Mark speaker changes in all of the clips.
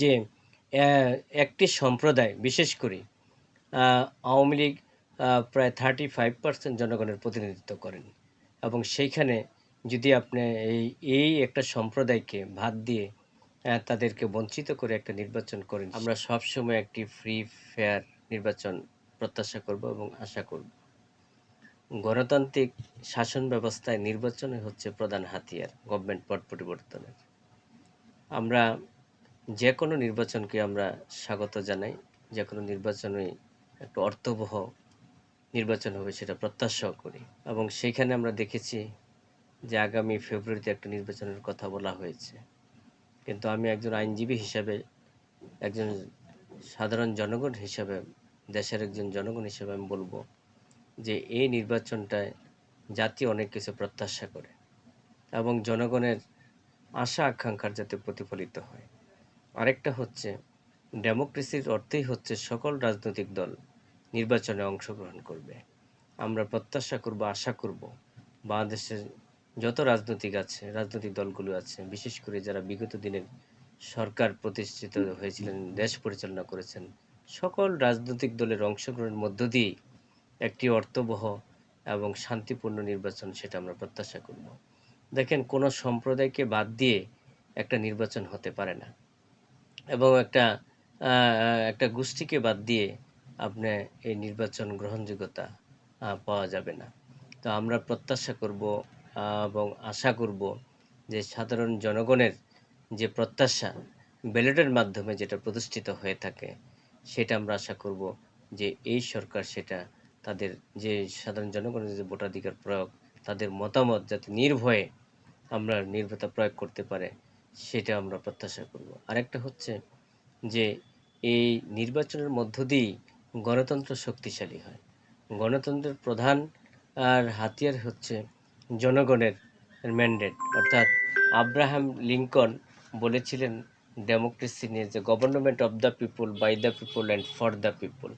Speaker 1: যে একটি সম্প্রদায়, বিশেষ করে আওয়ামী লীগ প্রায় থার্টি ফাইভ পার্সেন্ট জনগণের প্রতিনিধিত্ব করেন। এবং সেইখানে যদি আপনি এই এই একটা সম্প্রদায়কে ভাত দিয়ে তাদেরকে বঞ্চিত করে একটা নির্বাচন করেন, আমরা সবসময় একটি ফ্রি ফেয়ার নির্বাচন প্রত্যাশা করব এবং আশা করব। গণতান্ত্রিক শাসন ব্যবস্থায় নির্বাচনে হচ্ছে প্রধান হাতিয়ার গভর্নমেন্ট পট পরিবর্তনের। আমরা যে কোনো নির্বাচনকে আমরা স্বাগত জানাই যে কোনো নির্বাচনে একটা অর্থবহ নির্বাচন হবে সেটা প্রত্যাশাও করি। এবং সেইখানে আমরা দেখেছি যে আগামী ফেব্রুয়ারিতে একটা নির্বাচনের কথা বলা হয়েছে। কিন্তু আমি একজন আইনজীবী হিসাবে, একজন সাধারণ জনগণ হিসাবে, দেশের একজন জনগণ হিসাবে আমি বলব যে এই নির্বাচনটায় জাতি অনেক কিছু প্রত্যাশা করে এবং জনগণের আশা আকাঙ্ক্ষার যাতে প্রতিফলিত হয়। আরেকটা হচ্ছে, ডেমোক্রেসির অর্থই হচ্ছে সকল রাজনৈতিক দল নির্বাচনে অংশগ্রহণ করবে। আমরা প্রত্যাশা করব, আশা করব বাংলাদেশের যত রাজনৈতিক আছে, রাজনৈতিক দলগুলো আছে, বিশেষ করে যারা বিগত দিনের সরকার প্রতিষ্ঠিত হয়েছিলেন, দেশ পরিচালনা করেছেন, সকল রাজনৈতিক দলের অংশগ্রহণের মধ্য দিয়েই একটি অর্থবহ এবং শান্তিপূর্ণ নির্বাচন সেটা আমরা প্রত্যাশা করব। দেখেন, কোনো সম্প্রদায়কে বাদ দিয়ে একটা নির্বাচন হতে পারে না। এবং একটা একটা গোষ্ঠীকে বাদ দিয়ে আপনি এই নির্বাচন গ্রহণযোগ্যতা পাওয়া যাবে না। তো আমরা প্রত্যাশা করব এবং আশা করব যে সাধারণ জনগণের যে প্রত্যাশা, ব্যালটের মাধ্যমে যেটা প্রতিষ্ঠিত হয়ে থাকে, সেটা আমরা আশা করব যে এই সরকার সেটা তাদের যে সাধারণ জনগণের যে ভোটাধিকার প্রয়োগ, তাদের মতামত যাতে নির্ভয়ে আমরা নির্ভরতা প্রয়োগ করতে পারে সেটা আমরা প্রত্যাশা করব। আরেকটা হচ্ছে যে, এই নির্বাচনের মধ্য দিয়েই গণতন্ত্র শক্তিশালী হয়। গণতন্ত্রের প্রধান আর হাতিয়ার হচ্ছে জনগণের ম্যান্ডেট অর্থাৎ আব্রাহাম লিঙ্কন বলেছিলেন ডেমোক্রেসি নিয়ে যে government of the people by the people and for the people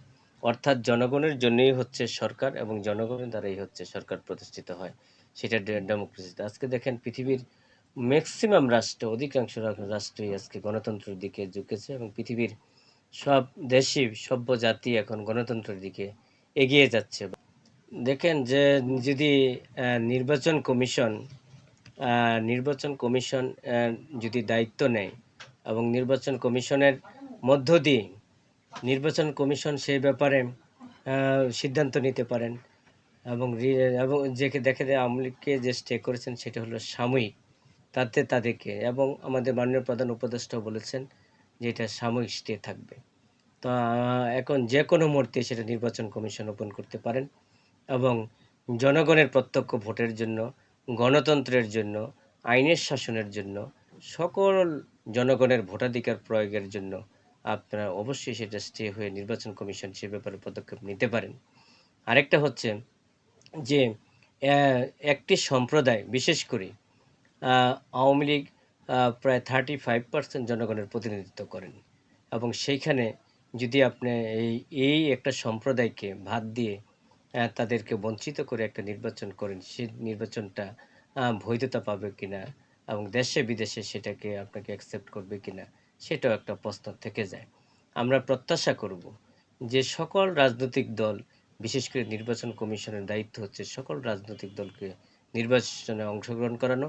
Speaker 1: অর্থাৎ জনগণের জন্যই হচ্ছে সরকার এবং জনগণের দ্বারাই হচ্ছে সরকার প্রতিষ্ঠিত হয়। সেটা ডেমোক্রেসিতে আজকে দেখেন পৃথিবীর ম্যাক্সিমাম রাষ্ট্র, অধিকাংশ রাষ্ট্রই আজকে গণতন্ত্রের দিকে ঝুঁকেছে এবং পৃথিবীর সব দেশই, সভ্য জাতি এখন গণতন্ত্রের দিকে এগিয়ে যাচ্ছে। দেখেন যে যদি নির্বাচন কমিশন নির্বাচন কমিশন যদি দায়িত্ব নেয় এবং নির্বাচন কমিশনের মধ্য দিয়ে নির্বাচন কমিশন সেই ব্যাপারে সিদ্ধান্ত নিতে পারেন এবং যে দেখে আওয়ামী লীগকে যে স্টে করেছেন সেটা হলো সাময়িক। তাতে তাদেরকে এবং আমাদের মাননীয় প্রধান উপদেষ্টাও বলেছেন যে এটা সাময়িক স্টে থাকবে। তো এখন যে কোনো মুহূর্তে সেটা নির্বাচন কমিশন ওপেন করতে পারেন এবং জনগণের প্রত্যক্ষ ভোটের জন্য, গণতন্ত্রের জন্য, আইনের শাসনের জন্য, সকল জনগণের ভোটাধিকার প্রয়োগের জন্য আপনারা অবশ্যই সেটা স্টে হয়ে নির্বাচন কমিশন সে ব্যাপারে পদক্ষেপ নিতে পারেন। আরেকটা হচ্ছে যে একটি সম্প্রদায়, বিশেষ করে আওয়ামী লীগ প্রায় থার্টি ফাইভ পার্সেন্ট জনগণের প্রতিনিধিত্ব করেন। এবং সেইখানে যদি আপনি এই এই একটা সম্প্রদায়কে ভাত দিয়ে তাদেরকে বঞ্চিত করে একটা নির্বাচন করেন, সেই নির্বাচনটা বৈধতা পাবে কিনা এবং দেশে বিদেশে সেটাকে আপনাকে অ্যাকসেপ্ট করবে কিনা, সেটাও একটা প্রশ্ন থেকে যায়। আমরা প্রত্যাশা করব যে সকল রাজনৈতিক দল, বিশেষ করে নির্বাচন কমিশনের দায়িত্ব হচ্ছে সকল রাজনৈতিক দলকে নির্বাচনে অংশগ্রহণ করানো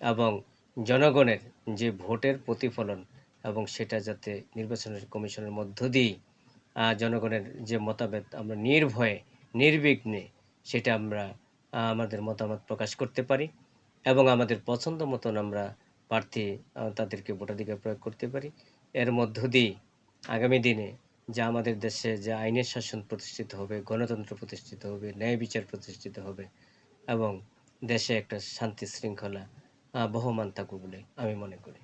Speaker 1: এবং জনগণের যে ভোটের প্রতিফলন এবং সেটা যাতে নির্বাচনের কমিশনের মধ্য দিয়েই জনগণের যে মতামত আমরা নির্ভয়ে, নির্বিঘ্নে সেটা আমরা আমাদের মতামত প্রকাশ করতে পারি এবং আমাদের পছন্দ মতন আমরা প্রার্থী তাদেরকে ভোটাধিকার প্রয়োগ করতে পারি। এর মধ্য দিয়ে আগামী দিনে যা আমাদের দেশে যে আইনের শাসন প্রতিষ্ঠিত হবে, গণতন্ত্র প্রতিষ্ঠিত হবে, ন্যায় বিচার প্রতিষ্ঠিত হবে এবং দেশে একটা শান্তি শৃঙ্খলা বহমান থাকুক বলে আমি মনে করি।